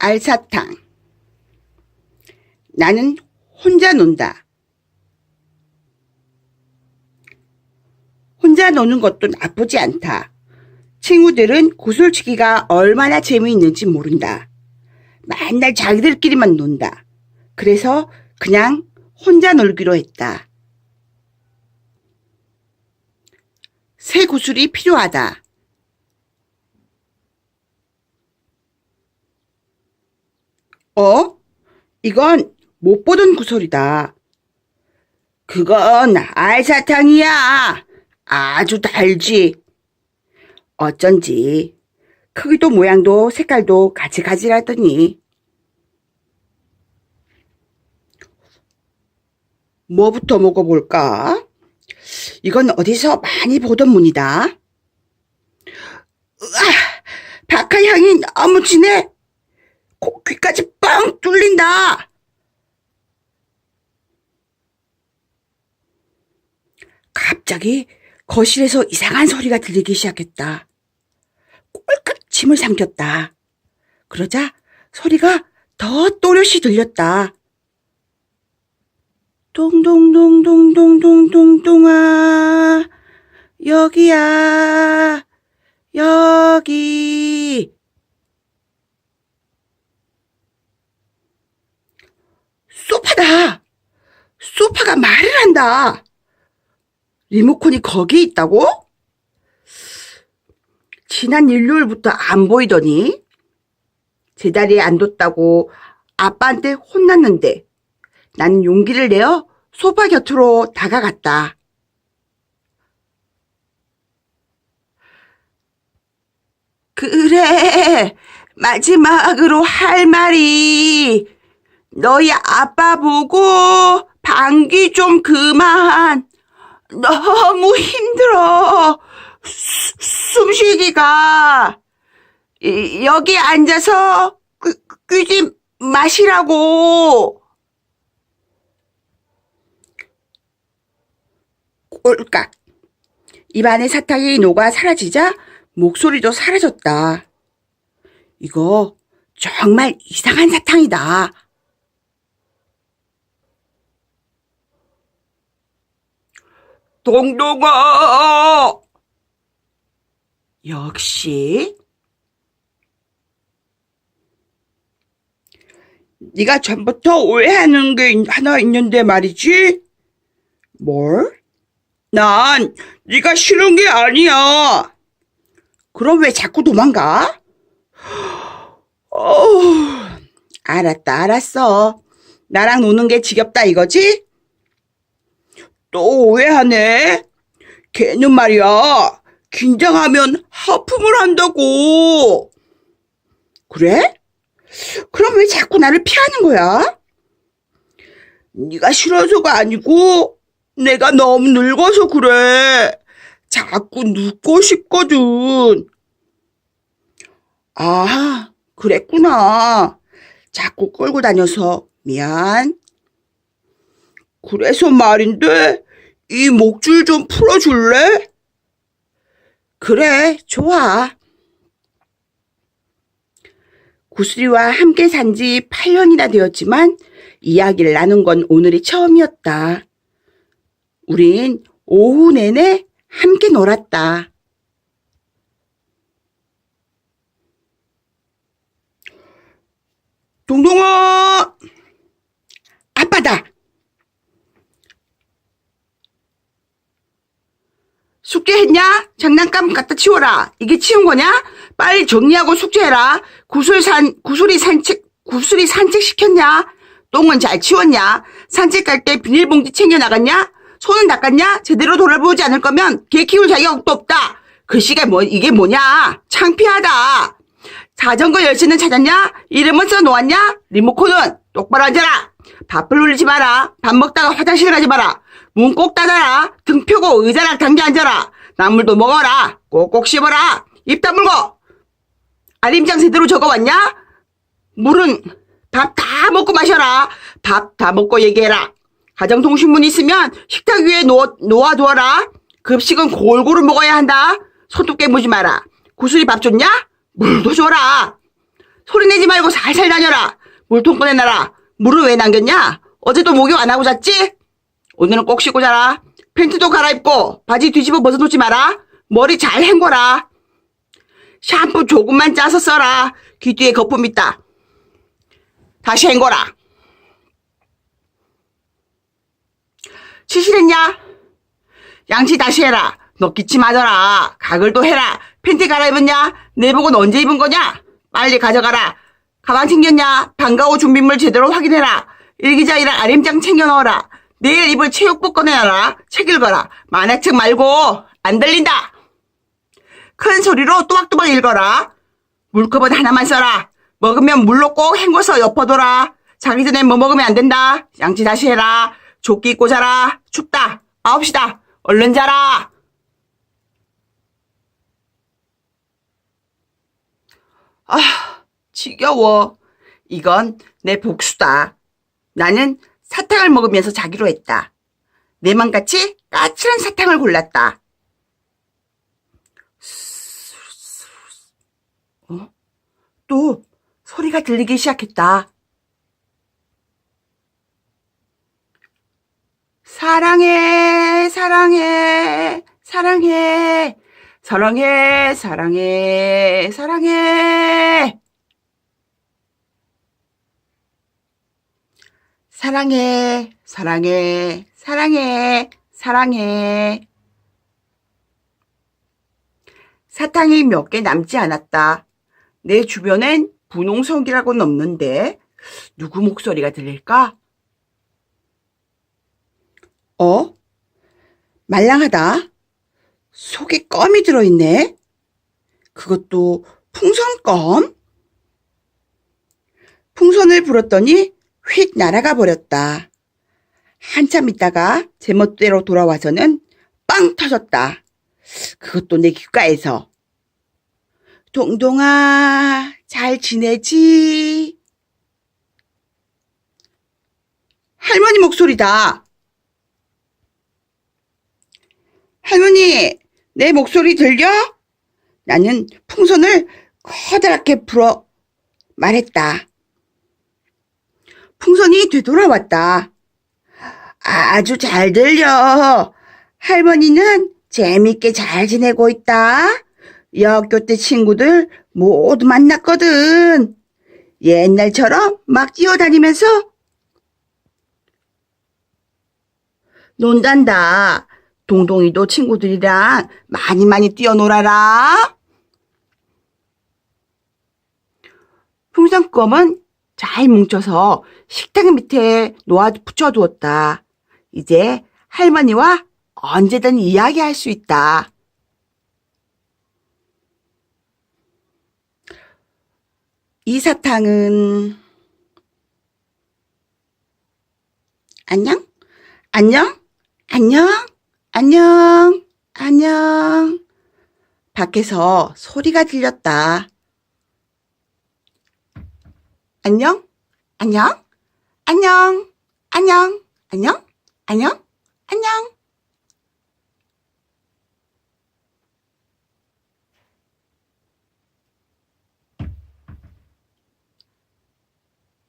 알사탕. 나는 혼자 논다. 혼자 노는 것도 나쁘지 않다. 친구들은 구슬치기가 얼마나 재미있는지 모른다. 맨날 자기들끼리만 논다. 그래서 그냥 혼자 놀기로 했다. 새 구슬이 필요하다. 어? 이건 못 보던 구슬이다. 그건 알사탕이야. 아주 달지. 어쩐지 크기도 모양도 색깔도 가지가지라더니 뭐부터 먹어볼까? 이건 어디서 많이 보던 문이다. 으아, 박하 향이 너무 진해. 코, 귀까지 뻥 뚫린다. 갑자기 거실에서 이상한 소리가 들리기 시작했다. 꼴깍 침을 삼켰다. 그러자 소리가 더 또렷이 들렸다. 동동동동동동동동아 여기야 여기 소파다 소파가 말을 한다 리모컨이 거기 있다고? 지난 일요일부터 안 보이더니 제 자리에 안 뒀다고 아빠한테 혼났는데 나는 용기를 내어 소파 곁으로 다가갔다. 그래, 마지막으로 할 말이 너희 아빠 보고 방귀 좀 그만. 너무 힘들어. 수- 숨쉬기가. 이- 여기 앉아서 귀좀 마시라고. 꼴깍. 입안에 사탕이 녹아 사라지자 목소리도 사라졌다. 이거 정말 이상한 사탕이다. 동동아! 역시 네가 전부터 오해하는 게 있- 하나 있는데 말이지. 뭘? 난 네가 싫은 게 아니야. 그럼 왜 자꾸 도망가? 어우, 알았다, 알았어. 나랑 노는 게 지겹다 이거지? 또 오해하네. 걔는 말이야. 긴장하면 하품을 한다고. 그래? 그럼 왜 자꾸 나를 피하는 거야? 네가 싫어서가 아니고 내가 너무 늙어서 그래. 자꾸 눕고 싶거든. 아, 그랬구나. 자꾸 끌고 다녀서 미안. 그래서 말인데 이 목줄 좀 풀어줄래? 그래, 좋아. 구슬이와 함께 산 지 8년이나 되었지만 이야기를 나눈 건 오늘이 처음이었다. 우린 오후 내내 함께 놀았다. 동동아! 아빠다! 숙제 했냐? 장난감 갖다 치워라. 이게 치운 거냐? 빨리 정리하고 숙제해라. 구슬 산, 구슬이 산책, 구슬이 산책 시켰냐? 똥은 잘 치웠냐? 산책 갈 때 비닐봉지 챙겨 나갔냐? 손은 닦았냐? 제대로 돌아보지 않을 거면 개 키울 자격도 없다. 글씨가 뭐, 이게 뭐냐? 창피하다. 자전거 열쇠는 찾았냐? 이름은 써놓았냐? 리모컨은 똑바로 앉아라. 밥을 울리지 마라. 밥 먹다가 화장실 가지 마라. 문 꼭 닫아라. 등 펴고 의자랑 당겨 앉아라. 나물도 먹어라. 꼭꼭 씹어라. 입 다물고. 알림장 제대로 적어왔냐? 물은 밥 다 먹고 마셔라. 밥 다 먹고 얘기해라. 가정통신문 있으면 식탁 위에 놓아, 놓아두어라. 급식은 골고루 먹어야 한다. 손톱 깨무지 마라. 구슬이 밥 줬냐? 물도 줘라. 소리 내지 말고 살살 다녀라. 물통 꺼내놔라. 물을 왜 남겼냐? 어제도 목욕 안 하고 잤지? 오늘은 꼭 씻고 자라. 팬티도 갈아입고 바지 뒤집어 벗어놓지 마라. 머리 잘 헹궈라. 샴푸 조금만 짜서 써라. 귀 뒤에 거품 있다. 다시 헹궈라. 치실했냐? 양치 다시 해라. 너 기침 하더라. 가글도 해라. 팬티 갈아입었냐? 내복은 언제 입은 거냐? 빨리 가져가라. 가방 챙겼냐? 방과후 준비물 제대로 확인해라. 일기장이랑 아림장 챙겨 넣어라. 내일 입을 체육복 꺼내놔라. 책 읽어라. 만화책 말고 안 들린다. 큰 소리로 또박또박 읽어라. 물컵은 하나만 써라. 먹으면 물로 꼭 헹궈서 엎어둬라. 자기 전에 뭐 먹으면 안 된다. 양치 다시 해라. 조끼 입고 자라. 춥다. 아홉 시다. 얼른 자라. 아, 지겨워. 이건 내 복수다. 나는 사탕을 먹으면서 자기로 했다. 내 맘같이 까칠한 사탕을 골랐다. 어? 또 소리가 들리기 시작했다. 사랑해, 사랑해, 사랑해, 사랑해, 사랑해, 사랑해. 사랑해, 사랑해, 사랑해, 사랑해. 사탕이 몇 개 남지 않았다. 내 주변엔 분홍석이라고는 없는데 누구 목소리가 들릴까? 어? 말랑하다. 속에 껌이 들어있네. 그것도 풍선껌? 풍선을 불었더니 휙 날아가 버렸다. 한참 있다가 제멋대로 돌아와서는 빵 터졌다. 그것도 내 귓가에서. 동동아, 잘 지내지? 할머니 목소리다. 할머니, 내 목소리 들려? 나는 풍선을 커다랗게 불어 말했다. 풍선이 되돌아왔다. 아주 잘 들려. 할머니는 재밌게 잘 지내고 있다. 여학교 때 친구들 모두 만났거든. 옛날처럼 막 뛰어다니면서 논단다. 동동이도 친구들이랑 많이 많이 뛰어놀아라. 풍선껌은 잘 뭉쳐서 식탁 밑에 놓아 붙여두었다. 이제 할머니와 언제든 이야기할 수 있다. 이 사탕은 안녕? 안녕? 안녕? 안녕? 안녕? 밖에서 소리가 들렸다. 안녕? 안녕? 안녕? 안녕? 안녕? 안녕? 안녕?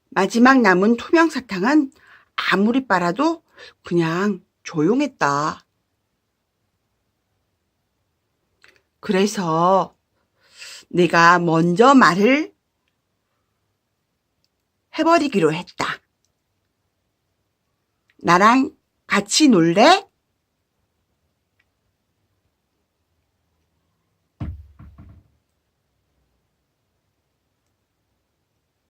마지막 남은 투명 사탕은 아무리 빨아도 그냥 조용했다. 그래서 내가 먼저 말을 해버리기로 했다. 나랑 같이 놀래?